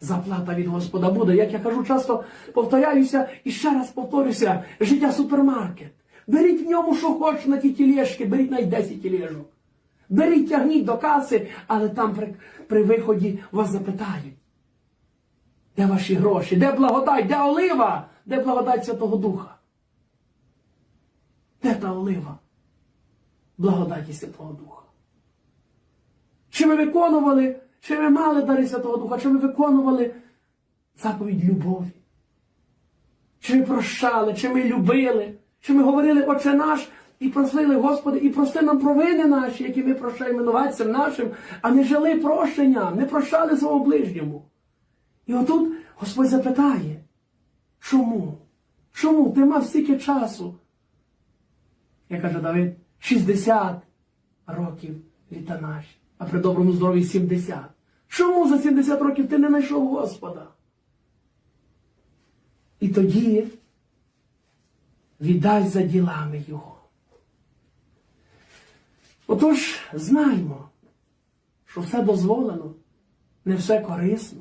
заплата від Господа буде. Як я кажу, часто повторяюся і ще раз повторюся, життя супермаркет. Беріть в ньому, що хочете на ті тілешки, беріть навіть 10 тілешок. Беріть, тягніть до каси, але там при, при виході вас запитають. Де ваші гроші? Де благодать? Де олива? Де благодать Святого Духа? Де та олива? Благодаті Святого Духа. Чи ви виконували, чи ви мали дари Святого Духа, чи ви виконували заповідь любові? Чи ви прощали, чи ми любили, чи ми говорили Отче наш і просили, Господи, і прости нам провини наші, які ми прощаємо винуватцям нашим, а не жили прощенням, не прощали свого ближньому. І отут Господь запитає, чому? Чому? Ти мав стільки часу? Я каже Давид, 60 років літа наші, а при доброму здоров'ї 70. Чому за 70 років ти не знайшов Господа? І тоді віддай за ділами Його. Отож, знаймо, що все дозволено, не все корисно.